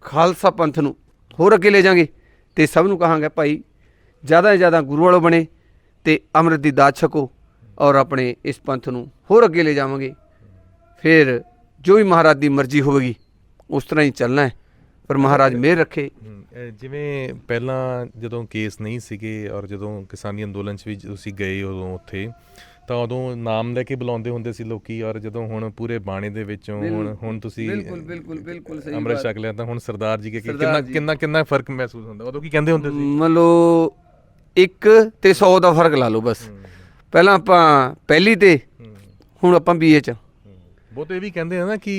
A: ਖਾਲਸਾ ਪੰਥ ਨੂੰ ਹੋਰ ਅੱਗੇ ਲੈ ਜਾਾਂਗੇ ਤੇ ਸਭ ਨੂੰ ਕਹਾਂਗਾ ਭਾਈ, ਜ਼ਿਆਦਾ ਜ਼ਿਆਦਾ ਗੁਰੂ ਵਾਲੋ ਬਣੇ ਤੇ ਅੰਮ੍ਰਿਤ ਦੀ ਦਾਤ ਛਕੋ ਔਰ ਆਪਣੇ ਇਸ ਪੰਥ ਨੂੰ ਹੋਰ ਅੱਗੇ ਲੈ ਜਾਵਾਂਗੇ। ਫਿਰ ਜੋ ਵੀ ਮਹਾਰਾਜ ਦੀ ਮਰਜ਼ੀ ਹੋਵੇਗੀ, ਉਸ ਤਰ੍ਹਾਂ ਹੀ ਚੱਲਣਾ ਹੈ। ਪਰ ਮਹਾਰਾਜ ਮਿਹਰ ਰੱਖੇ।
C: ਜਿਵੇਂ ਪਹਿਲਾਂ ਜਦੋਂ ਕੇਸ ਨਹੀਂ ਸੀਗੇ ਔਰ ਜਦੋਂ ਕਿਸਾਨੀ ਅੰਦੋਲਨ 'ਚ ਵੀ ਤੁਸੀਂ ਗਏ ਉਦੋਂ ਉੱਥੇ ਤਾਂ ਉਦੋਂ ਨਾਮ ਲੈ ਕੇ ਬੁਲਾਉਂਦੇ ਹੁੰਦੇ ਸੀ ਲੋਕੀ ਔਰ ਜਦੋਂ ਹੁਣ ਪੂਰੇ ਬਾਣੇ ਦੇ ਵਿੱਚੋਂ ਹੁਣ ਹੁਣ ਤੁਸੀਂ
A: ਬਿਲਕੁਲ ਬਿਲਕੁਲ ਬਿਲਕੁਲ ਸਹੀ
C: ਅੰਮ੍ਰਿਤ। ਛਕ ਲਿਆ ਤਾਂ ਹੁਣ ਸਰਦਾਰ ਜੀ ਕੇ ਕਿੰਨਾ। ਕਿੰਨਾ ਕਿੰਨਾ ਫ਼ਰਕ ਮਹਿਸੂਸ ਹੁੰਦਾ ਉਦੋਂ ਕੀ ਕਹਿੰਦੇ ਹੁੰਦੇ ਸੀ
A: ਮੰਨ ਲਓ 1 ਤੇ 100 ਦਾ ਫ਼ਰਕ ਲਾ ਲਓ ਬਸ ਪਹਿਲਾਂ ਆਪਾਂ ਪਹਿਲੀ ਤੇ ਹੁਣ ਆਪਾਂ ਬੀਏ ਚ।
C: ਬਹੁਤ ਇਹ ਵੀ ਕਹਿੰਦੇ ਆ ਨਾ ਕਿ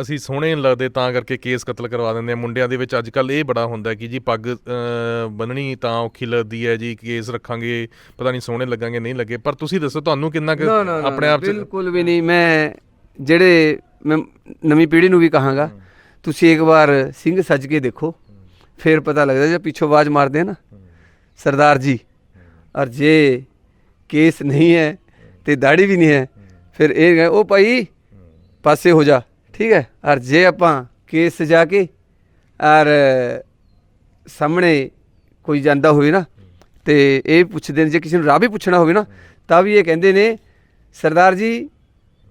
C: ਅਸੀਂ ਸੋਹਣੇ ਨਹੀਂ ਲੱਗਦੇ ਤਾਂ ਕਰਕੇ ਕੇਸ ਕਤਲ ਕਰਵਾ ਦਿੰਦੇ ਆ ਮੁੰਡਿਆਂ ਦੇ ਵਿੱਚ ਅੱਜ ਕੱਲ ਇਹ ਬੜਾ ਹੁੰਦਾ ਕਿ ਜੀ ਪੱਗ ਬੰਨਣੀ ਤਾਂ ਔਖੀ ਲੱਗਦੀ ਹੈ ਜੀ ਕੇਸ ਰੱਖਾਂਗੇ ਪਤਾ ਨਹੀਂ ਸੋਹਣੇ ਲੱਗਾਂਗੇ ਨਹੀਂ ਲੱਗੇ। ਪਰ ਤੁਸੀਂ ਦੱਸੋ ਤੁਹਾਨੂੰ ਕਿੰਨਾ ਕੁ ਆਪਣੇ ਆਪ ਚ
A: ਬਿਲਕੁਲ ਵੀ ਨਹੀਂ। ਮੈਂ ਜਿਹੜੇ ਮੈਂ ਨਵੀਂ ਪੀੜ੍ਹੀ ਨੂੰ ਵੀ ਕਹਾਂਗਾ ਤੁਸੀਂ ਇੱਕ ਵਾਰ ਸਿੰਘ ਸੱਜ ਕੇ ਦੇਖੋ ਫਿਰ ਪਤਾ ਲੱਗਦਾ ਜੇ ਪਿੱਛੋਂ ਆਵਾਜ਼ ਮਾਰਦੇ ਆ ਨਾ। ਸਰਦਾਰ ਜੀ ਔਰ ਜੇ ਕੇਸ ਨਹੀਂ ਹੈ ਤੇ ਦਾੜੀ ਵੀ ਨਹੀਂ ਹੈ ਫਿਰ ਇਹ ਉਹ ਭਾਈ ਪਾਸੇ ਹੋ ਜਾ। ਠੀਕ ਹੈ? ਔਰ ਜੇ ਆਪਾਂ ਕੇਸ ਸਜਾ ਕੇ ਔਰ ਸਾਹਮਣੇ ਕੋਈ ਜਾਂਦਾ ਹੋਵੇ ਨਾ, ਤੇ ਇਹ ਪੁੱਛਦੇ ਨੇ, ਜੇ ਕਿਸੇ ਨੂੰ ਰਾਹ ਵੀ ਪੁੱਛਣਾ ਹੋਵੇ ਨਾ, ਤਾਂ ਵੀ ਇਹ ਕਹਿੰਦੇ ਨੇ, ਸਰਦਾਰ ਜੀ,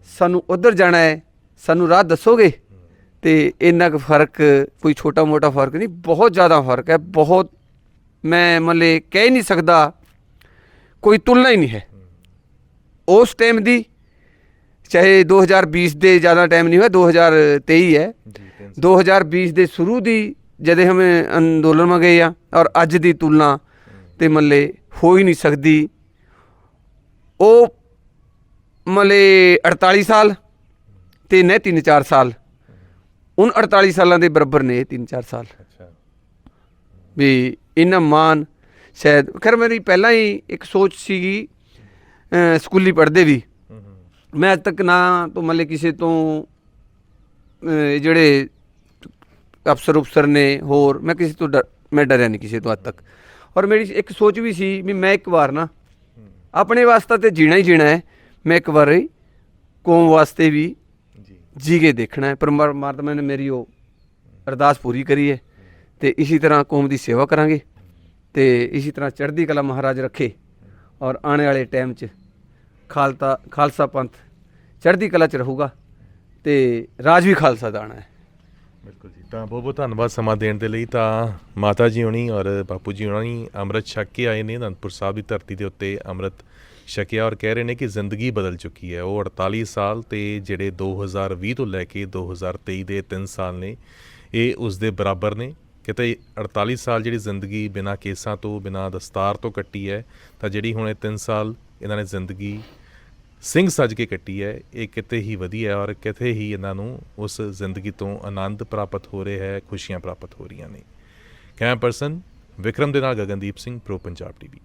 A: ਸਾਨੂੰ ਉਧਰ ਜਾਣਾ ਹੈ, ਸਾਨੂੰ ਰਾਹ ਦੱਸੋਗੇ? ਤੇ ਇੰਨਾ ਕੁ ਫ਼ਰਕ, ਕੋਈ ਛੋਟਾ ਮੋਟਾ ਫ਼ਰਕ ਨਹੀਂ, ਬਹੁਤ ਜ਼ਿਆਦਾ ਫ਼ਰਕ ਹੈ, ਬਹੁਤ। ਮੈਂ ਮਤਲਬ ਕਹਿ ਹੀ ਨਹੀਂ ਸਕਦਾ, ਕੋਈ ਤੁਲਨਾ ਹੀ ਨਹੀਂ ਹੈ। ਉਸ ਟਾਈਮ ਦੀ ਚਾਹੇ 2020 ਦੇ ਜ਼ਿਆਦਾ ਟਾਈਮ ਨਹੀਂ ਹੋਇਆ 2023 ਹੈ।
C: ਜੀ
A: 2020 ਦੇ ਸ਼ੁਰੂ ਦੀ ਜਦੇ ਹਮੇ ਅੰਦੋਲਨ ਗਏ ਆ ਔਰ ਅੱਜ ਦੀ ਤੁਲਨਾ ਤੇ ਮੱਲੇ ਹੋ ਹੀ ਨਹੀਂ ਸਕਦੀ। ਉਹ ਮੱਲੇ 48 ਸਾਲ ਤੇ ਨੇ 3-4 ਸਾਲ। ਉਨ 48 ਸਾਲਾਂ ਦੇ ਬਰਾਬਰ ਨੇ 3-4 ਸਾਲ।
C: ਅੱਛਾ।
A: ਵੀ ਇਹਨਾਂ ਮਾਨ ਸ਼ਾਇਦ ਖੈਰ ਮੇਰੀ ਪਹਿਲਾਂ ਹੀ ਇੱਕ ਸੋਚ ਸੀਗੀ ਸਕੂਲੀ ਪੜ੍ਹਦੇ ਵੀ। ਮੈਂ ਅੱਜ ਤੱਕ ਨਾ ਤੋਂ ਮਤਲਬ ਕਿਸੇ ਤੋਂ ਜਿਹੜੇ ਅਫਸਰ ਉਫਸਰ ਨੇ ਹੋਰ ਮੈਂ ਕਿਸੇ ਤੋਂ ਮੈਂ ਡਰਿਆ ਨਹੀਂ ਕਿਸੇ ਤੋਂ ਅੱਜ ਤੱਕ। ਔਰ ਮੇਰੀ ਇੱਕ ਸੋਚ ਵੀ ਸੀ ਵੀ ਮੈਂ ਇੱਕ ਵਾਰ ਨਾ ਆਪਣੇ ਵਾਸਤੇ ਤੇ ਜੀਣਾ ਹੀ ਜੀਣਾ ਹੈ ਮੈਂ ਇੱਕ ਵਾਰ ਹੀ ਕੌਮ ਵਾਸਤੇ ਵੀ
C: ਜੀ।
A: ਜੀ ਕੇ ਦੇਖਣਾ ਹੈ। ਪਰਮਾਤਮਾ ਨੇ ਮੇਰੀ ਉਹ ਅਰਦਾਸ ਪੂਰੀ ਕਰੀ ਹੈ ਤੇ ਇਸੇ ਤਰ੍ਹਾਂ ਕੌਮ ਦੀ ਸੇਵਾ ਕਰਾਂਗੇ ਤੇ ਇਸੇ ਤਰ੍ਹਾਂ ਚੜ੍ਹਦੀ ਕਲਾ ਮਹਾਰਾਜ ਰੱਖੇ ਔਰ ਆਉਣ ਵਾਲੇ ਟਾਈਮ 'ਚ ਖਾਲਤਾ ਖਾਲਸਾ ਪੰਥ ਚੜ੍ਹਦੀ ਕਲਾ 'ਚ ਰਹੂਗਾ ਤੇ ਰਾਜ ਵੀ ਖਾਲਸਾ ਦਾ ਆਉਣਾ ਹੈ।
C: ਬਿਲਕੁਲ ਜੀ। ਤਾਂ ਬਹੁਤ ਬਹੁਤ ਧੰਨਵਾਦ ਸਮਾਂ ਦੇਣ ਦੇ ਲਈ। ਤਾਂ ਮਾਤਾ ਜੀ ਹੋਣੀ ਔਰ ਬਾਪੂ ਜੀ ਹੋਣੀ ਅੰਮ੍ਰਿਤ ਛਕ ਕੇ ਆਏ ਨੇ। ਅਨੰਦਪੁਰ ਸਾਹਿਬ ਦੀ ਧਰਤੀ ਦੇ ਉੱਤੇ ਅੰਮ੍ਰਿਤ ਛਕਿਆ ਔਰ ਕਹਿ ਰਹੇ ਨੇ ਕਿ ਜ਼ਿੰਦਗੀ ਬਦਲ ਚੁੱਕੀ ਹੈ। ਉਹ 48 ਸਾਲ ਤੇ ਜਿਹੜੇ 2020 ਤੋਂ ਲੈ ਕੇ 2023 ਦੇ 3 ਸਾਲ ਨੇ, ਇਹ ਉਸ ਦੇ ਬਰਾਬਰ ਨੇ। ਕਿਤੇ 48 ਸਾਲ ਜਿਹੜੀ ਜ਼ਿੰਦਗੀ ਬਿਨਾਂ ਕੇਸਾਂ ਤੋਂ, ਬਿਨਾਂ ਦਸਤਾਰ ਤੋਂ ਕੱਟੀ ਹੈ, ਤਾਂ ਜਿਹੜੀ ਹੁਣ ਇਹ 3 ਸਾਲ ਇਹਨਾਂ ਨੇ ਜ਼ਿੰਦਗੀ ਸਿੰਘ ਸੱਜ ਕੇ ਕੱਟੀ ਹੈ, ਇਹ ਕਿਤੇ ਹੀ ਵਧੀਆ ਹੈ ਔਰ ਕਿਤੇ ਹੀ ਇਹਨਾਂ ਨੂੰ ਉਸ ਜ਼ਿੰਦਗੀ ਤੋਂ ਆਨੰਦ ਪ੍ਰਾਪਤ ਹੋ ਰਿਹਾ ਹੈ, ਖੁਸ਼ੀਆਂ ਪ੍ਰਾਪਤ ਹੋ ਰਹੀਆਂ ਨੇ। ਕੈਮਰਾ ਪਰਸਨ ਵਿਕਰਮ ਦੇ ਨਾਲ ਗਗਨਦੀਪ ਸਿੰਘ, ਪ੍ਰੋ ਪੰਜਾਬ ਟੀਵੀ।